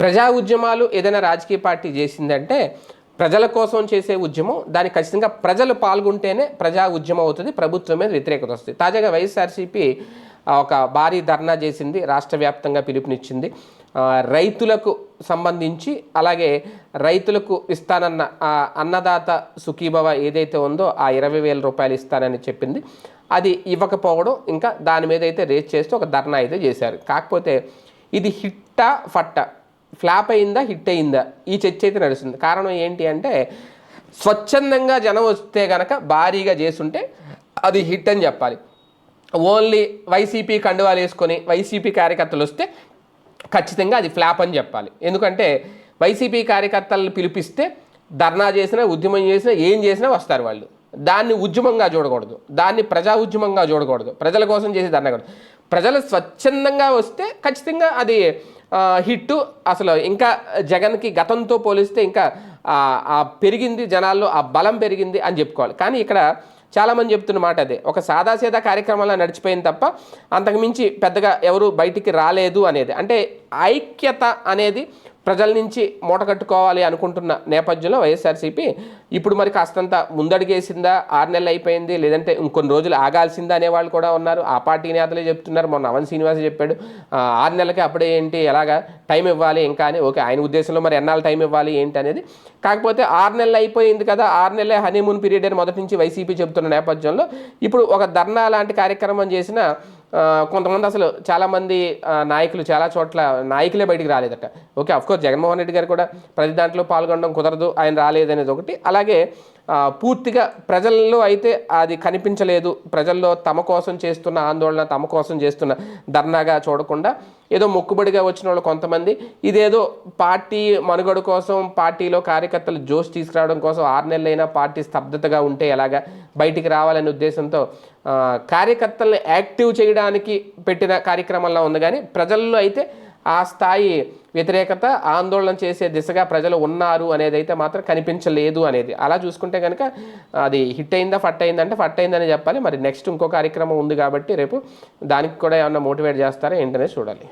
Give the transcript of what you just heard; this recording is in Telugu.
ప్రజా ఉద్యమాలు ఏదైనా రాజకీయ పార్టీ చేసిందంటే ప్రజల కోసం చేసే ఉద్యమం దానికి ఖచ్చితంగా ప్రజలు పాల్గొంటేనే ప్రజా ఉద్యమం అవుతుంది ప్రభుత్వం మీద వ్యతిరేకత వస్తుంది. తాజాగా వైఎస్ఆర్సీపీ ఒక భారీ ధర్నా చేసింది రాష్ట్ర వ్యాప్తంగా పిలుపునిచ్చింది. రైతులకు సంబంధించి అలాగే రైతులకు ఇస్తానన్న అన్నదాత సుఖీభవ ఏదైతే ఉందో ఆ ఇరవై వేల రూపాయలు ఇస్తానని చెప్పింది. అది ఇవ్వకపోవడం ఇంకా దాని మీద అయితే రేస్ చేస్తూ ఒక ధర్నా అయితే చేశారు. కాకపోతే ఇది హిట్టా ఫట్టా. ఫ్లాప్ అయిందా హిట్ అయిందా? ఈ చర్చ అయితే నడుస్తుంది. కారణం ఏంటి అంటే స్వచ్ఛందంగా జనం వస్తే కనుక భారీగా చేసుంటే అది హిట్ అని చెప్పాలి. ఓన్లీ వైసీపీ కండువాలు వేసుకొని వైసీపీ కార్యకర్తలు వస్తే ఖచ్చితంగా అది ఫ్లాప్ అని చెప్పాలి. ఎందుకంటే వైసీపీ కార్యకర్తలను పిలిపిస్తే ధర్నా చేసినా ఉద్యమం చేసినా ఏం చేసినా వస్తారు వాళ్ళు. దాన్ని ఉద్యమంగా చూడకూడదు. దాన్ని ప్రజా ఉద్యమంగా చూడకూడదు. ప్రజల కోసం చేసి ధర్నా కూడదు ప్రజలు స్వచ్ఛందంగా వస్తే ఖచ్చితంగా అది హిట్ అసలు ఇంకా జగన్కి గతంతో పోలిస్తే ఇంకా ఆ, పెరిగింది జనాల్లో ఆ బలం పెరిగింది అని చెప్పుకోవాలి. కానీ ఇక్కడ చాలామంది చెప్తున్న మాట అదే. ఒక సాదాసీదా కార్యక్రమంలో నడిచిపోయింది తప్ప అంతకుమించి పెద్దగా ఎవరు బయటికి రాలేదు అనేది. అంటే ఐక్యత అనేది ప్రజల నుంచి మూట కట్టుకోవాలి అనుకుంటున్న నేపథ్యంలో వైఎస్ఆర్సీపీ ఇప్పుడు మరి కాస్తంత ముందడిగేసిందా? ఆరు నెలలు అయిపోయింది. లేదంటే ఇంకొన్ని రోజులు ఆగాల్సిందా అనే వాళ్ళు కూడా ఉన్నారు. ఆ పార్టీ నేతలే చెప్తున్నారు. మొన్న అవన్ శ్రీనివాస్ చెప్పాడు ఆరు నెలలకి అప్పుడే ఏంటి ఎలాగా టైం ఇవ్వాలి ఇంకా అని. ఓకే ఆయన ఉద్దేశంలో మరి ఎన్నాళ్ళు టైం ఇవ్వాలి ఏంటి అనేది. కాకపోతే ఆరు నెలలు అయిపోయింది కదా ఆరు నెలలే హనీమూన్ పీరియడ్ అని మొదటి నుంచి వైసీపీ చెబుతున్న నేపథ్యంలో ఇప్పుడు ఒక ధర్నా లాంటి కార్యక్రమం చేసిన కొంతమంది అసలు చాలామంది నాయకులు చాలా చోట్ల నాయకులే బయటికి రాలేదట. Okay of course Jaganmohan Reddy గారు కూడా ప్రతి దాంట్లో పాల్గొనడం కుదరదు ఆయన రాలేదనేది ఒకటి. అలాగే పూర్తిగా ప్రజల్లో అయితే అది కనిపించలేదు. ప్రజల్లో తమ కోసం చేస్తున్న ఆందోళన తమ కోసం చేస్తున్న ధర్నాగా చూడకుండా ఏదో మొక్కుబడిగా వచ్చిన వాళ్ళు కొంతమంది ఇదేదో పార్టీ మనుగడ కోసం పార్టీలో కార్యకర్తలు జోష్ తీసుకురావడం కోసం ఆరు నెలలైనా పార్టీ స్తబ్దతగా ఉంటే ఎలాగా బయటికి రావాలనే ఉద్దేశంతో ఆ, కార్యకర్తల్ని యాక్టివ్ చేయడానికి పెట్టిన కార్యక్రమంలో ఉంది. కానీ ప్రజల్లో అయితే ఆ స్థాయి వ్యతిరేకత ఆందోళన చేసే దిశగా ప్రజలు ఉన్నారు అనేది అయితే మాత్రం కనిపించలేదు అనేది. అలా చూసుకుంటే కనుక అది హిట్ అయిందా ఫట్ అయిందా అంటే ఫట్ అయిందని చెప్పాలి. మరి నెక్స్ట్ ఇంకో కార్యక్రమం ఉంది కాబట్టి రేపు దానికి కూడా ఏమన్నా మోటివేట్ చేస్తారా ఏంటనేది చూడాలి.